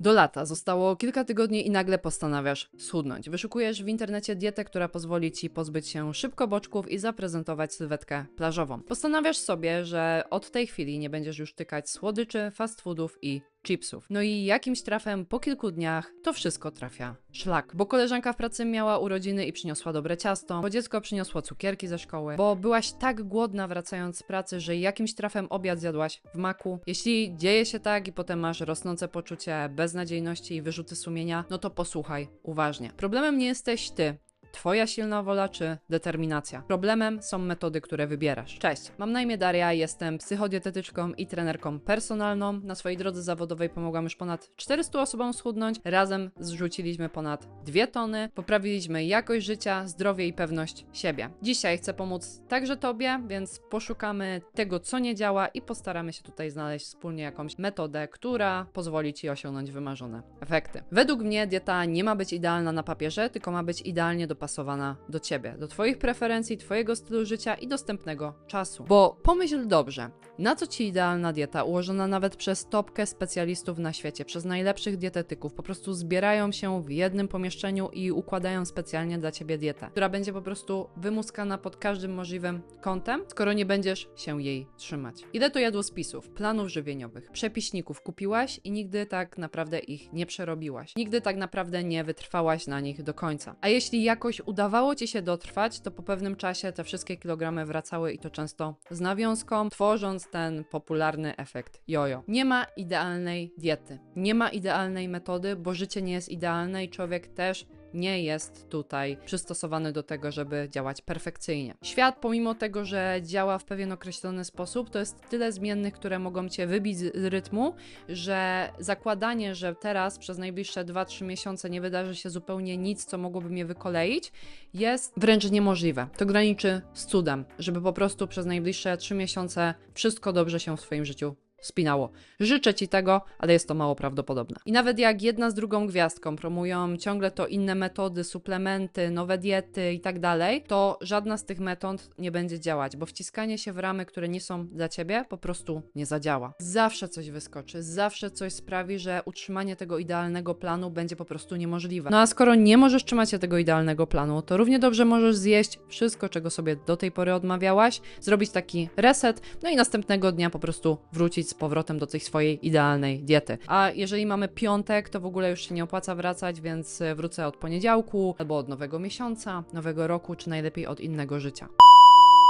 Do lata zostało kilka tygodni i nagle postanawiasz schudnąć. Wyszukujesz w internecie dietę, która pozwoli ci pozbyć się szybko boczków i zaprezentować sylwetkę plażową. Postanawiasz sobie, że od tej chwili nie będziesz już tykać słodyczy, fast foodów i chipsów. No i jakimś trafem po kilku dniach to wszystko trafia szlak, bo koleżanka w pracy miała urodziny i przyniosła dobre ciasto, bo dziecko przyniosło cukierki ze szkoły, bo byłaś tak głodna wracając z pracy, że jakimś trafem obiad zjadłaś w maku. Jeśli dzieje się tak i potem masz rosnące poczucie beznadziejności i wyrzuty sumienia, no to posłuchaj uważnie. Problemem nie jesteś ty, Twoja silna wola czy determinacja? Problemem są metody, które wybierasz. Cześć, mam na imię Daria, jestem psychodietetyczką i trenerką personalną. Na swojej drodze zawodowej pomogłam już ponad 400 osobom schudnąć. Razem zrzuciliśmy ponad 2 tony, poprawiliśmy jakość życia, zdrowie i pewność siebie. Dzisiaj chcę pomóc także Tobie, więc poszukamy tego, co nie działa i postaramy się tutaj znaleźć wspólnie jakąś metodę, która pozwoli Ci osiągnąć wymarzone efekty. Według mnie dieta nie ma być idealna na papierze, tylko ma być idealnie dopasowana dopasowana do ciebie, do twoich preferencji, twojego stylu życia i dostępnego czasu. Bo pomyśl dobrze, na co ci idealna dieta, ułożona nawet przez topkę specjalistów na świecie, przez najlepszych dietetyków, po prostu zbierają się w jednym pomieszczeniu i układają specjalnie dla ciebie dietę, która będzie po prostu wymuskana pod każdym możliwym kątem, skoro nie będziesz się jej trzymać. Ile to jadłospisów, planów żywieniowych, przepiśników kupiłaś i nigdy tak naprawdę ich nie przerobiłaś. Nigdy tak naprawdę nie wytrwałaś na nich do końca. A jeśli jakoś jakoś udawało ci się dotrwać, to po pewnym czasie te wszystkie kilogramy wracały i to często z nawiązką, tworząc ten popularny efekt jojo. Nie ma idealnej diety, nie ma idealnej metody, bo życie nie jest idealne i człowiek też nie jest tutaj przystosowany do tego, żeby działać perfekcyjnie. Świat, pomimo tego, że działa w pewien określony sposób, to jest tyle zmiennych, które mogą cię wybić z rytmu, że zakładanie, że teraz przez najbliższe 2-3 miesiące nie wydarzy się zupełnie nic, co mogłoby mnie wykoleić, jest wręcz niemożliwe. To graniczy z cudem, żeby po prostu przez najbliższe 3 miesiące wszystko dobrze się w Twoim życiu spinało. Życzę Ci tego, ale jest to mało prawdopodobne. I nawet jak jedna z drugą gwiazdką promują ciągle to inne metody, suplementy, nowe diety i tak dalej, to żadna z tych metod nie będzie działać, bo wciskanie się w ramy, które nie są dla Ciebie, po prostu nie zadziała. Zawsze coś wyskoczy, zawsze coś sprawi, że utrzymanie tego idealnego planu będzie po prostu niemożliwe. No a skoro nie możesz trzymać się tego idealnego planu, to równie dobrze możesz zjeść wszystko, czego sobie do tej pory odmawiałaś, zrobić taki reset, no i następnego dnia po prostu wrócić z powrotem do tej swojej idealnej diety. A jeżeli mamy piątek, to w ogóle już się nie opłaca wracać, więc wrócę od poniedziałku albo od nowego miesiąca, nowego roku, czy najlepiej od innego życia.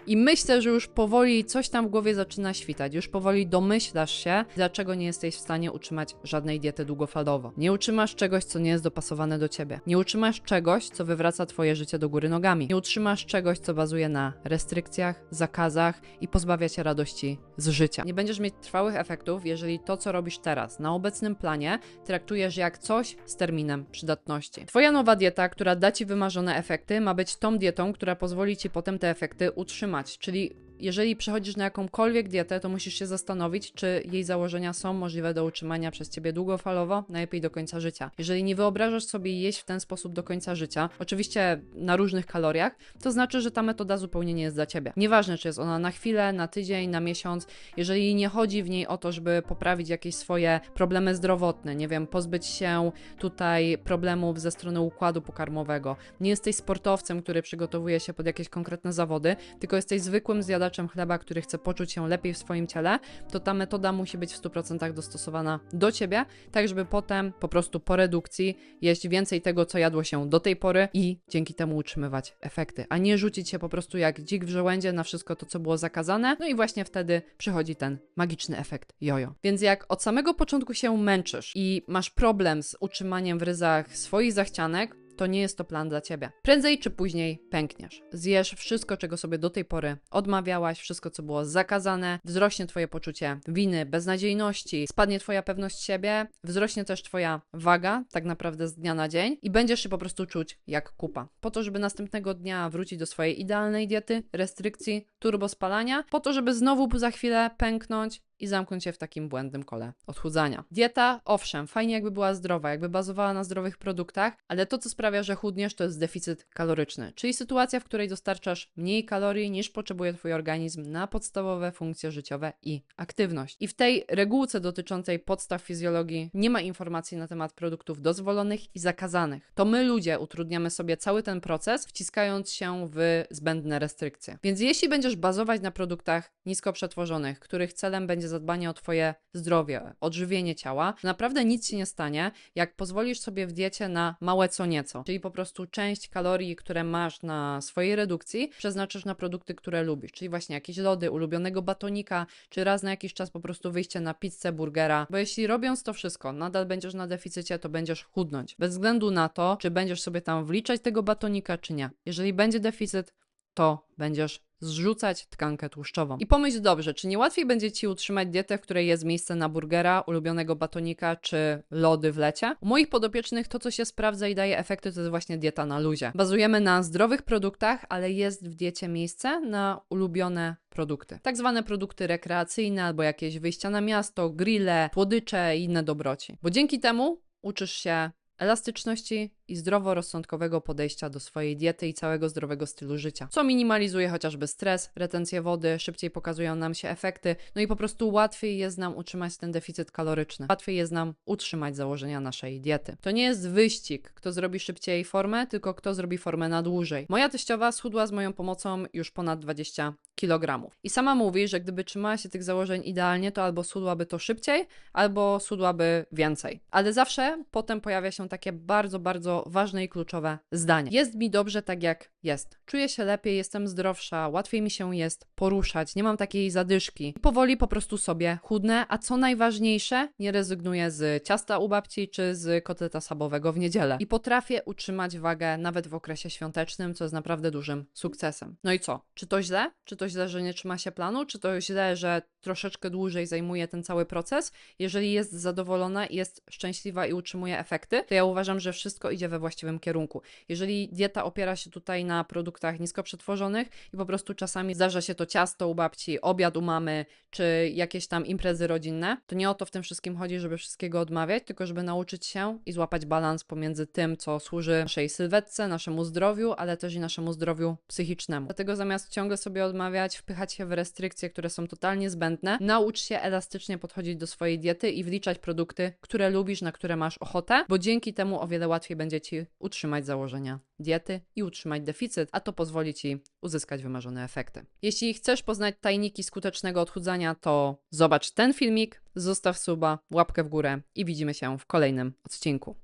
I myślę, że już powoli coś tam w głowie zaczyna świtać. Już powoli domyślasz się, dlaczego nie jesteś w stanie utrzymać żadnej diety długofalowo. Nie utrzymasz czegoś, co nie jest dopasowane do ciebie. Nie utrzymasz czegoś, co wywraca twoje życie do góry nogami. Nie utrzymasz czegoś, co bazuje na restrykcjach, zakazach i pozbawia cię radości z życia. Nie będziesz mieć trwałych efektów, jeżeli to, co robisz teraz, na obecnym planie, traktujesz jak coś z terminem przydatności. Twoja nowa dieta, która da ci wymarzone efekty, ma być tą dietą, która pozwoli ci potem te efekty utrzymać czyli jeżeli przechodzisz na jakąkolwiek dietę, to musisz się zastanowić, czy jej założenia są możliwe do utrzymania przez ciebie długofalowo, najlepiej do końca życia. Jeżeli nie wyobrażasz sobie jeść w ten sposób do końca życia, oczywiście na różnych kaloriach, to znaczy, że ta metoda zupełnie nie jest dla ciebie. Nieważne, czy jest ona na chwilę, na tydzień, na miesiąc, jeżeli nie chodzi w niej o to, żeby poprawić jakieś swoje problemy zdrowotne, nie wiem, pozbyć się tutaj problemów ze strony układu pokarmowego, nie jesteś sportowcem, który przygotowuje się pod jakieś konkretne zawody, tylko jesteś zwykłym zjadaczem zjadaczem chleba, który chce poczuć się lepiej w swoim ciele, to ta metoda musi być w 100% dostosowana do ciebie, tak żeby potem po prostu po redukcji jeść więcej tego, co jadło się do tej pory i dzięki temu utrzymywać efekty, a nie rzucić się po prostu jak dzik w żołędzie na wszystko to, co było zakazane. No i właśnie wtedy przychodzi ten magiczny efekt jojo. Więc jak od samego początku się męczysz i masz problem z utrzymaniem w ryzach swoich zachcianek, to nie jest to plan dla ciebie. Prędzej czy później pękniesz. Zjesz wszystko, czego sobie do tej pory odmawiałaś, wszystko, co było zakazane, wzrośnie twoje poczucie winy, beznadziejności, spadnie twoja pewność siebie, wzrośnie też twoja waga, tak naprawdę z dnia na dzień i będziesz się po prostu czuć jak kupa. Po to, żeby następnego dnia wrócić do swojej idealnej diety, restrykcji, turbo spalania, po to, żeby znowu za chwilę pęknąć i zamknąć się w takim błędnym kole odchudzania. Dieta, owszem, fajnie jakby była zdrowa, jakby bazowała na zdrowych produktach, ale to, co sprawia, że chudniesz, to jest deficyt kaloryczny, czyli sytuacja, w której dostarczasz mniej kalorii niż potrzebuje Twój organizm na podstawowe funkcje życiowe i aktywność. I w tej regułce dotyczącej podstaw fizjologii nie ma informacji na temat produktów dozwolonych i zakazanych. To my, ludzie, utrudniamy sobie cały ten proces, wciskając się w zbędne restrykcje. Więc jeśli będziesz bazować na produktach nisko przetworzonych, których celem będzie zadbanie o Twoje zdrowie, odżywienie ciała, naprawdę nic się nie stanie, jak pozwolisz sobie w diecie na małe co nieco, czyli po prostu część kalorii, które masz na swojej redukcji, przeznaczysz na produkty, które lubisz, czyli właśnie jakieś lody, ulubionego batonika, czy raz na jakiś czas po prostu wyjście na pizzę, burgera, bo jeśli robiąc to wszystko, nadal będziesz na deficycie, to będziesz chudnąć, bez względu na to, czy będziesz sobie tam wliczać tego batonika, czy nie. Jeżeli będzie deficyt, to będziesz zrzucać tkankę tłuszczową. I pomyśl dobrze, czy nie łatwiej będzie Ci utrzymać dietę, w której jest miejsce na burgera, ulubionego batonika czy lody w lecie? U moich podopiecznych to, co się sprawdza i daje efekty, to jest właśnie dieta na luzie. Bazujemy na zdrowych produktach, ale jest w diecie miejsce na ulubione produkty. Tak zwane produkty rekreacyjne albo jakieś wyjścia na miasto, grille, słodycze i inne dobroci. Bo dzięki temu uczysz się elastyczności i zdroworozsądkowego podejścia do swojej diety i całego zdrowego stylu życia, co minimalizuje chociażby stres, retencję wody, szybciej pokazują nam się efekty, no i po prostu łatwiej jest nam utrzymać ten deficyt kaloryczny. Łatwiej jest nam utrzymać założenia naszej diety. To nie jest wyścig, kto zrobi szybciej formę, tylko kto zrobi formę na dłużej. Moja teściowa schudła z moją pomocą już ponad 20 kg. I sama mówi, że gdyby trzymała się tych założeń idealnie, to albo schudłaby to szybciej, albo schudłaby więcej. Ale zawsze potem pojawia się takie bardzo, bardzo ważne i kluczowe zdanie. Jest mi dobrze tak, jak jest. Czuję się lepiej, jestem zdrowsza, łatwiej mi się jest poruszać, nie mam takiej zadyszki. Powoli po prostu sobie chudnę, a co najważniejsze, nie rezygnuję z ciasta u babci czy z kotleta sabowego w niedzielę. I potrafię utrzymać wagę nawet w okresie świątecznym, co jest naprawdę dużym sukcesem. No i co? Czy to źle? Czy to źle, że nie trzyma się planu? Czy to źle, że troszeczkę dłużej zajmuje ten cały proces? Jeżeli jest zadowolona, jest szczęśliwa i utrzymuje efekty, to ja uważam, że wszystko idzie we właściwym kierunku. Jeżeli dieta opiera się tutaj na produktach nisko przetworzonych i po prostu czasami zdarza się to ciasto u babci, obiad u mamy, czy jakieś tam imprezy rodzinne, to nie o to w tym wszystkim chodzi, żeby wszystkiego odmawiać, tylko żeby nauczyć się i złapać balans pomiędzy tym, co służy naszej sylwetce, naszemu zdrowiu, ale też i naszemu zdrowiu psychicznemu. Dlatego zamiast ciągle sobie odmawiać, wpychać się w restrykcje, które są totalnie zbędne, naucz się elastycznie podchodzić do swojej diety i wliczać produkty, które lubisz, na które masz ochotę, bo dzięki temu o wiele łatwiej będzie ci utrzymać założenia diety i utrzymać deficyt, a to pozwoli ci uzyskać wymarzone efekty. Jeśli chcesz poznać tajniki skutecznego odchudzania, to zobacz ten filmik, zostaw suba, łapkę w górę i widzimy się w kolejnym odcinku.